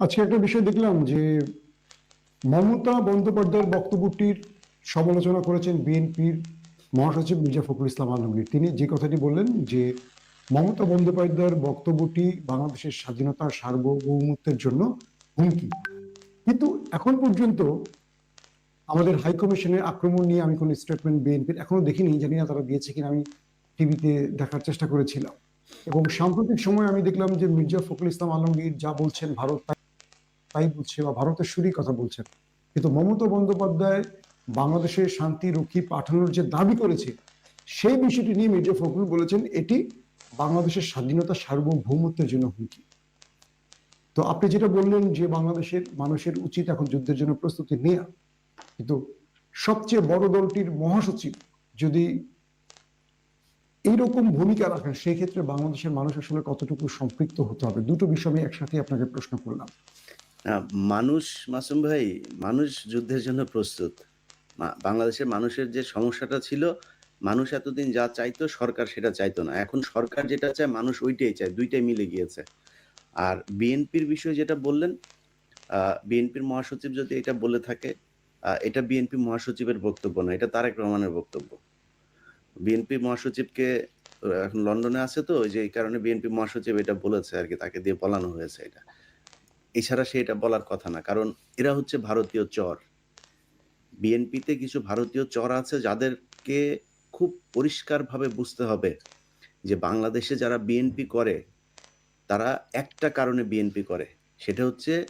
আজকে একটা বিষয় দেখলাম যে মমতা বন্দ্যোপাধ্যায়ের বক্তব্যটির সমালোচনা করেছেন বিএনপির মহাসচিব মির্জা ফখরুল ইসলাম আলমগীর। তিনি যে কথাটি বললেন যে মমতা বন্দ্যোপাধ্যায়ের বক্তব্যটি বাংলাদেশের স্বাধীনতা সার্বভৌমত্বের জন্য হুমকি। কিন্তু এখন পর্যন্ত আমাদের হাইকমিশনের আক্রমণ নিয়ে আমি কোনো স্টেটমেন্ট বিএনপির এখনও দেখিনি, জানি না তারা দিয়েছে কিনা, আমি টিভিতে দেখার চেষ্টা করেছিলাম। এবং সাম্প্রতিক সময় আমি দেখলাম যে মির্জা ফখরুল ইসলাম আলমগীর যা বলছেন ভারত তাই- বলছে বা ভারতের সুরই কথা বলছেন কিন্তু মমতা বন্দ্যোপাধ্যায় বাংলাদেশের শান্তি, রক্ষী, পাঠানোর যে দাবি করেছে, সেই বিষয়টি নিয়ে মির্জা ফখরুল বলেছেন, এটি বাংলাদেশের স্বাধীনতা সার্বভৌমত্বের জন্য হুমকি। তো আপনি যেটা বললেন যে বাংলাদেশের মানুষের উচিত এখন যুদ্ধের জন্য প্রস্তুতি নেওয়া কিন্তু সবচেয়ে বড় দলটির মহাসচিব যদি এইরকম ভূমিকা রাখেন, সেই ক্ষেত্রে বাংলাদেশের মানুষ আসলে কতটুকু সম্পৃক্ত হতে হবে? দুটো বিষয় আমি একসাথে আপনাকে প্রশ্ন করলাম। মানুষ মাসুম ভাই, মানুষ যুদ্ধের জন্য প্রস্তুত। বাংলাদেশের মানুষের যে সমস্যাটা ছিল, মানুষ এতদিন যা চাইতো, সরকার সেটা চাইতো না। এখন সরকার যেটা চায়, মানুষ ওইটাই চায়, দুইটাই মিলে গিয়েছে। আর বিএনপির বিষয়ে যেটা বললেন বিএনপির মহাসচিব যদি এটা বলে থাকে এটা বিএনপি মহাসচিবের বক্তব্য না, এটা তারেক রহমানের বক্তব্য। বিএনপি মহাসচিবকে এখন লন্ডনে আছে তো যে এই কারণে বিএনপি মহাসচিব এটা বলেছে আর কি, তাকে দিয়ে বলানো হয়েছে এটা। এছাড়া সে এটা বলার কথা না। কারণ এরা হচ্ছে ভারতীয় চর। বিএনপিতে কিছু ভারতীয় চর আছে যাদেরকে খুব পরিষ্কারভাবে বুঝতে হবে যে বাংলাদেশে যারা বিএনপি করে, তারা একটা কারণে বিএনপি করে। সেটা হচ্ছে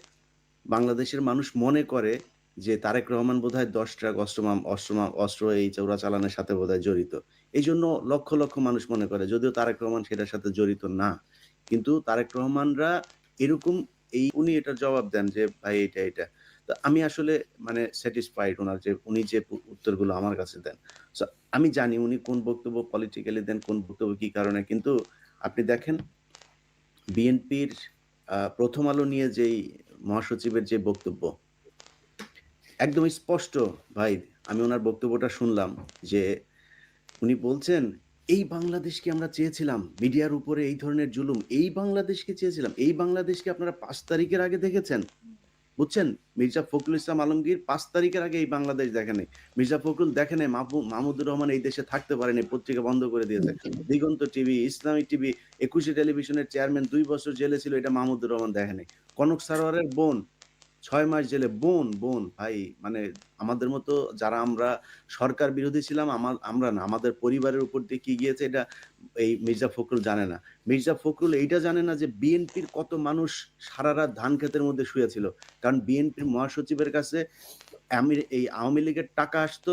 বাংলাদেশের মানুষ মনে করে যে তারেক রহমান বোধহয় দশ ট্রাক অস্ত্র মাম- অস্ত্র এই চৌরা চালানের সাথে বোধহয় জড়িত। এই জন্য লক্ষ লক্ষ মানুষ মনে করে, যদিও তারেক রহমান সেটার সাথে জড়িত না। কিন্তু তারেক রহমানরা এরকম এই উনি এটার জবাব দেন যে ভাই এটা এটা তো আমি আসলে মানে স্যাটিসফাইড ওনার যে উনি যে উত্তরগুলো আমার কাছে দেন। So, আমি জানি উনি কোন বক্তব্য পলিটিক্যালি দেন কোন বক্তব্য কি কারণে। কিন্তু আপনি দেখেন বিএনপির প্রথম আলো নিয়ে যেই মহাসচিবের যে বক্তব্য একদম স্পষ্ট ভাই আমি ওনার বক্তব্যটা শুনলাম যে উনি বলছেন এই বাংলাদেশকে আমরা চেয়েছিলাম, মিডিয়ার উপরে এই ধরনের জুলুম, এই বাংলাদেশকে চেয়েছিলাম, এই বাংলাদেশকে আপনারা পাঁচ তারিখের আগে দেখেছেন? বুঝছেন? মির্জা ফখরুল ইসলাম আলমগীর পাঁচ তারিখের আগে এই বাংলাদেশ দেখেনি। মির্জা ফখরুল দেখেন মাহমুদুর রহমান এই দেশে থাকতে পারেনি, পত্রিকা বন্ধ করে দিয়েছে। দিগন্ত টিভি ইসলামিক টিভি, একুশে টেলিভিশনের চেয়ারম্যান দুই বছর জেলে ছিল, এটা মাহমুদুর রহমান দেখেনি। কনক সারোয়ারের বোন ছয় মাস জেলে, বোন বোন, ভাই মানে আমাদের মতো যারা আমরা সরকার বিরোধী ছিলাম আমার আমরা না, আমাদের পরিবারের উপর দিয়ে কি গিয়েছে এটা এই মির্জা ফখরুল জানে না। মির্জা ফখরুল এইটা জানে না যে বিএনপির কত মানুষ সারা রাত ধান ক্ষেতের মধ্যে শুয়েছিল কারণ বিএনপির মহাসচিবের কাছে আমির, এই আওয়ামী লীগের টাকা আসতো,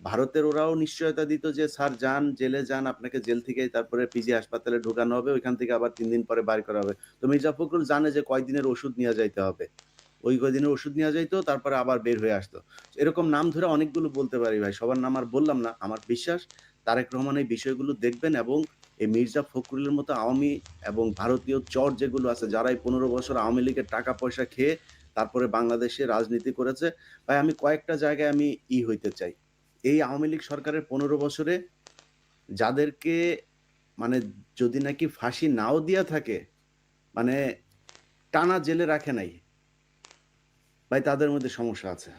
ভারতের ওরাও নিশ্চয়তা দিত যে, স্যার, যান, জেলে যান, আপনাকে জেল থেকে তারপরে পিজি হাসপাতালে ঢোকানো হবে, ওইখান থেকে আবার তিন দিন পরে বাইর করা হবে। তো মির্জা ফখরুল জানে যে কয়দিনের ওষুধ নিয়ে যাইতে হবে। ওই কয়দিনের ওষুধ নেওয়া যাইতো, তারপরে আবার বের হয়ে আসতো। এরকম নাম ধরে অনেকগুলো বলতে পারি ভাই। সবার নাম আর বললাম না, আমার বিশ্বাস। তারেক রহমান এই বিষয়গুলো দেখবেন এবং এই মির্জা ফখরুলের মতো আওয়ামী এবং ভারতীয় চর যেগুলো আছে যারা এই পনেরো বছর আওয়ামী লীগের টাকা পয়সা খেয়ে তারপরে বাংলাদেশে রাজনীতি করেছে, ভাই আমি কয়েকটা জায়গায় আমি ই হইতে চাই। এই আওয়ামী লীগ সরকারের পনেরো বছরে যাদেরকে মানে যদি নাকি ফাঁসি নাও দিয়া থাকে মানে টানা জেলে রাখে নাই ভাই তাদের মধ্যে সমস্যা আছে।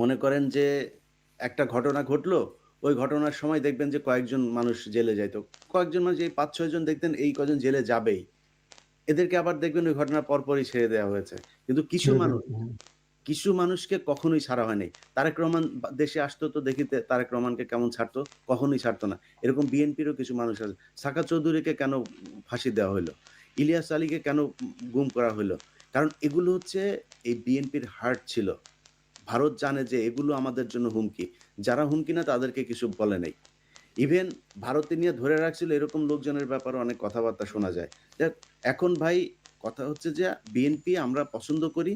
মনে করেন যে একটা ঘটনা ঘটলো ওই ঘটনার সময় দেখবেন যে কয়েকজন মানুষ জেলে যাইতো কয়েকজন মানুষ এই পাঁচ ছয় জন দেখতেন এই কজন জেলে যাবেই। এদেরকে আবার দেখবেন ওই ঘটনার পরপরই ছেড়ে দেওয়া হয়েছে। কিন্তু কিছু মানুষ কিছু মানুষকে কখনোই ছাড়া হয় নাই তারেক রহমান দেশে আসতো তো দেখিতে তারেক রহমানকে কেমন ছাড়তো কখনোই ছাড়তো না। এরকম বিএনপিরও কিছু মানুষ আছে। সাকা চৌধুরীকে কেন ফাঁসি দেওয়া হলো ইলিয়াস আলীকে কেন গুম করা হলো কারণ এগুলো হচ্ছে এই বিএনপির হার্ট ছিল। ভারত জানে যে এগুলো আমাদের জন্য হুমকি। যারা হুমকি না তাদেরকে কিছু বলে নাই। ইভেন ভারতে নিয়ে ধরে রাখছিল এরকম লোকজনের ব্যাপারে অনেক কথাবার্তা শোনা যায়। দেখ, এখন ভাই কথা হচ্ছে যে বিএনপি আমরা পছন্দ করি।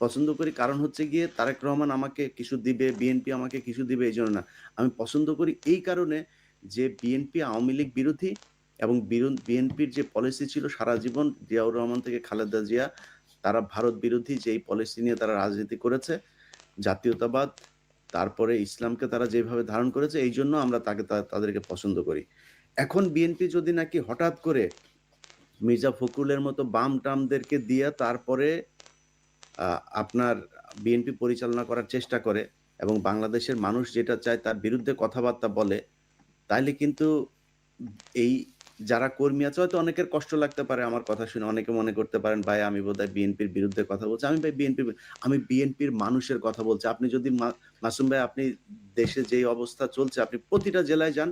পছন্দ করি কারণ হচ্ছে গিয়ে তারেক রহমান আমাকে কিছু দিবে বিএনপি আমাকে কিছু দিবে এই জন্য না। আমি পছন্দ করি এই কারণে যে বিএনপি আওয়ামী লীগ বিরোধী এবং বিএনপির যে পলিসি ছিল সারা জীবন জিয়াউর রহমান থেকে খালেদা জিয়া তারা ভারত বিরোধী যেই পলিসি নিয়ে তারা রাজনীতি করেছে জাতীয়তাবাদ তারপরে ইসলামকে তারা যেভাবে ধারণ করেছে এই জন্য আমরা তাকে তাদেরকে পছন্দ করি। এখন বিএনপি যদি নাকি হঠাৎ করে মির্জা ফখরুলের মতো বাম-টামদেরকে দিয়া তারপরে আপনার বিএনপি পরিচালনা করার চেষ্টা করে এবং বাংলাদেশের মানুষ যেটা চায় তার বিরুদ্ধে কথাবার্তা বলে, তাইলে কিন্তু এই যারা কর্মী আছে হয়তো অনেকের কষ্ট লাগতে পারে আমার কথা শুনে। অনেকে মনে করতে পারেন, ভাই আমি বোধহয় বিএনপির বিরুদ্ধে কথা বলছি। আমি ভাই বিএনপি আমি বিএনপির মানুষের কথা বলছি। আপনি যদি মাসুম ভাই আপনি দেশে যেই অবস্থা চলছে আপনি প্রতিটা জেলায় যান।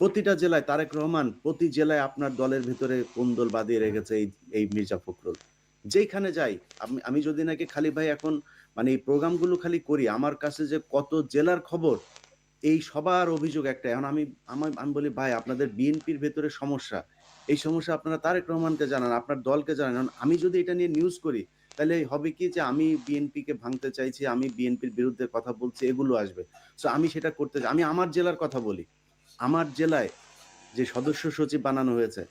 প্রতিটা জেলায় তারেক রহমান প্রতি জেলায় আপনার দলের ভেতরে কোন্দল বাঁধিয়ে রেখেছে এই এই মির্জা ফখরুল। যেইখানে যাই আমি আমি যদি নাকি খালি ভাই এখন মানে এই প্রোগ্রামগুলো খালি করি আমার কাছে যে কত জেলার খবর এই সবার অভিযোগ একটা এখন আমি আমার আমি বলি ভাই আপনাদের বিএনপির ভেতরে সমস্যা। এই সমস্যা আপনারা তারেক রহমানকে জানান, আপনার দলকে জানান। এখন আমি যদি এটা নিয়ে নিউজ করি তাহলে হবে কি যে আমি বিএনপিকে ভাঙতে চাইছি, আমি বিএনপির বিরুদ্ধে কথা বলছি এগুলো আসবে। সো আমি সেটা করতে চাই আমি আমার জেলার কথা বলি। আমার জেলায় যে সদস্য সচিব বানানো হয়েছে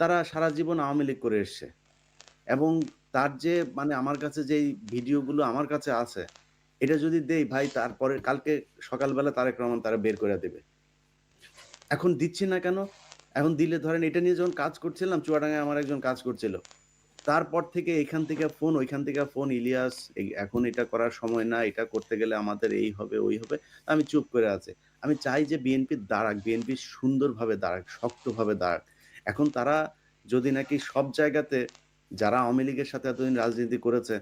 তারা সারা জীবন আওয়ামী লীগ করে এসছে। এবং তার যে মানে আমার কাছে যেই ভিডিওগুলো আমার কাছে আছে, এটা যদি দেই ভাই তারপরে কালকে সকালবেলা তারেক রহমান তারা বের করে দেবে। এখন দিচ্ছি না কেন? এখন দিলে ধরেন এটা নিয়ে যখন কাজ করছিলাম চুয়াডাঙ্গায় আমার একজন কাজ করছিল। তারপর থেকে এখান থেকে ফোন, ওইখান থেকে ফোন, ইলিয়াস এখন এটা করার সময় না, এটা করতে গেলে আমাদের এই হবে, ওই হবে। আমি চুপ করে আছি। আমি চাই যে বিএনপি দাঁড়াক, বিএনপি সুন্দরভাবে দাঁড়াক, শক্তভাবে দাঁড়াক। এখন তারা যদি নাকি সব জায়গাতে যারা আওয়ামী লীগের সাথে এতদিন রাজনীতি করেছে,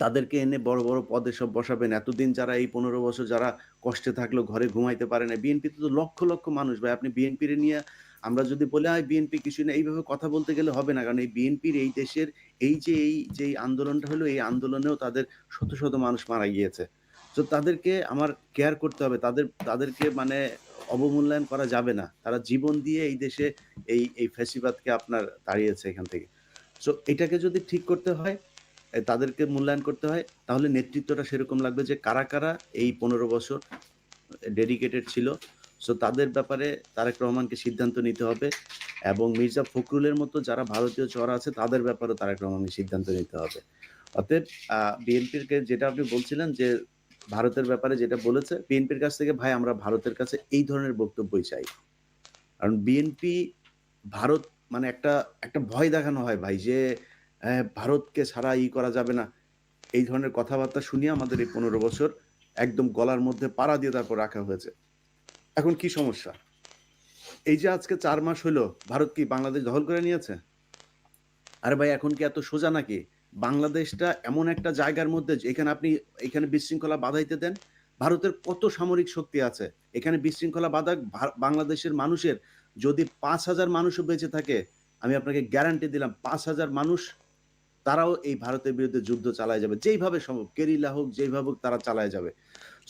তাদেরকে এনে বড়, বড় পদে সব বসাবেন। এতদিন যারা এই ১৫ বছর যারা কষ্টে থাকল, ঘরে ঘুমাইতে পারে না। বিএনপিতে তো লক্ষ, লক্ষ মানুষ ভাই। আপনি বিএনপিরে নিয়ে আমরা যদি বলি আ বিএনপি কিছুই না, এইভাবে কথা বলতে গেলে হবে না। কারণ এই বিএনপির এই দেশের এই যে এই যে আন্দোলনটা হলো, এই আন্দোলনেও তাদের শত, শত মানুষ মারা গিয়েছে। তো তাদেরকে আমার কেয়ার করতে হবে। তাদের তাদেরকে মানে অবমূল্যায়ন করা যাবে না। তারা জীবন দিয়ে এই দেশে এই এই ফ্যাসিবাদকে আপনার দাঁড়িয়েছে এখান থেকে। সো এটাকে যদি ঠিক করতে হয়, তাদেরকে মূল্যায়ন করতে হয়, তাহলে নেতৃত্বটা সেরকম লাগবে যে কারা, কারা এই ১৫ বছর ডেডিকেটেড ছিল। সো তাদের ব্যাপারে তারেক রহমানকে সিদ্ধান্ত নিতে হবে এবং মির্জা ফখরুলের মতো যারা ভারতীয় চর আছে তাদের ব্যাপারেও তারেক রহমানকে সিদ্ধান্ত নিতে হবে। অতএব বিএনপির যেটা আপনি বলছিলেন যে ভারতের ব্যাপারে যেটা বলেছে, বিএনপির কাছ থেকে ভাই আমরা ভারতের কাছে এই ধরনের বক্তব্যই চাই। কারণ বিএনপি ভারত মানে একটা একটা ভয় দেখানো হয় ভাই যে ভারতকে ছাড়া ই করা যাবে না। এই ধরনের কথাবার্তা শুনিয়ে আমাদের এই ১৫ বছর একদম গলার মধ্যে পাড়া দিয়ে তারপর রাখা হয়েছে। এখন কি সমস্যা? এই যে আজকে চার মাস হইল ভারত কি বাংলাদেশ দখল করে নিয়েছে? আরে ভাই এখন কি এত সোজা নাকি? বাংলাদেশটা এমন একটা জায়গার মধ্যে যেখানে আপনি এখানে বিশৃঙ্খলা বাধাইতে দেন। ভারতের কত সামরিক শক্তি আছে। এখানে বিশৃঙ্খলা বাধা বাংলাদেশের মানুষের যদি ৫,০০০ মানুষও বেঁচে থাকে, আমি আপনাকে গ্যারান্টি দিলাম ৫,০০০ মানুষ তারাও এই ভারতের বিরুদ্ধে যুদ্ধ চালায় যাবে। যেইভাবে সম্ভব কেরিলা হোক, যেইভাবে হোক তারা চালায় যাবে।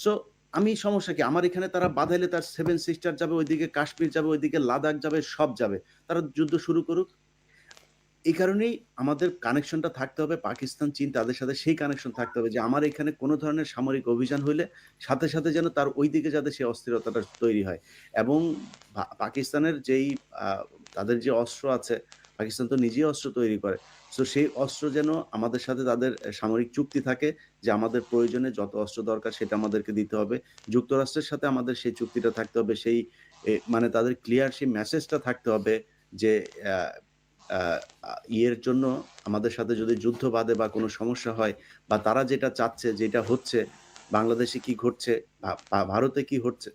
সো আমি সমস্যা কি? আমার এখানে তারা বাধাইলে তার সেভেন সিস্টার যাবে, ওইদিকে কাশ্মীর যাবে, ওইদিকে লাদাখ যাবে, সব যাবে। তারা যুদ্ধ শুরু করুক। এই কারণেই আমাদের কানেকশনটা থাকতে হবে পাকিস্তান, চীন তাদের সাথে সেই কানেকশন থাকতে হবে যে আমার এখানে কোনো ধরনের সামরিক অভিযান হইলে সাথে, সাথে যেন তার ঐদিকে যাতে সেই অস্থিরতাটা তৈরি হয়। এবং পাকিস্তানের যেই তাদের যে অস্ত্র আছে, পাকিস্তান তো নিজেই অস্ত্র তৈরি করে। সো সেই অস্ত্র যেন আমাদের সাথে তাদের সামরিক চুক্তি থাকে যে আমাদের প্রয়োজনে যত অস্ত্র দরকার সেটা আমাদেরকে দিতে হবে। যুক্তরাষ্ট্রের সাথে আমাদের সেই চুক্তিটা থাকতে হবে। সেই মানে তাদের ক্লিয়ার সেই মেসেজটা থাকতে হবে যে ইয়ের জন্য আমাদের সাথে যদি যুদ্ধ বাধে বা কোনো সমস্যা হয় বা তারা যেটা চাচ্ছে, যেটা হচ্ছে, বাংলাদেশে কি ঘটছে, ভারতে কি হচ্ছে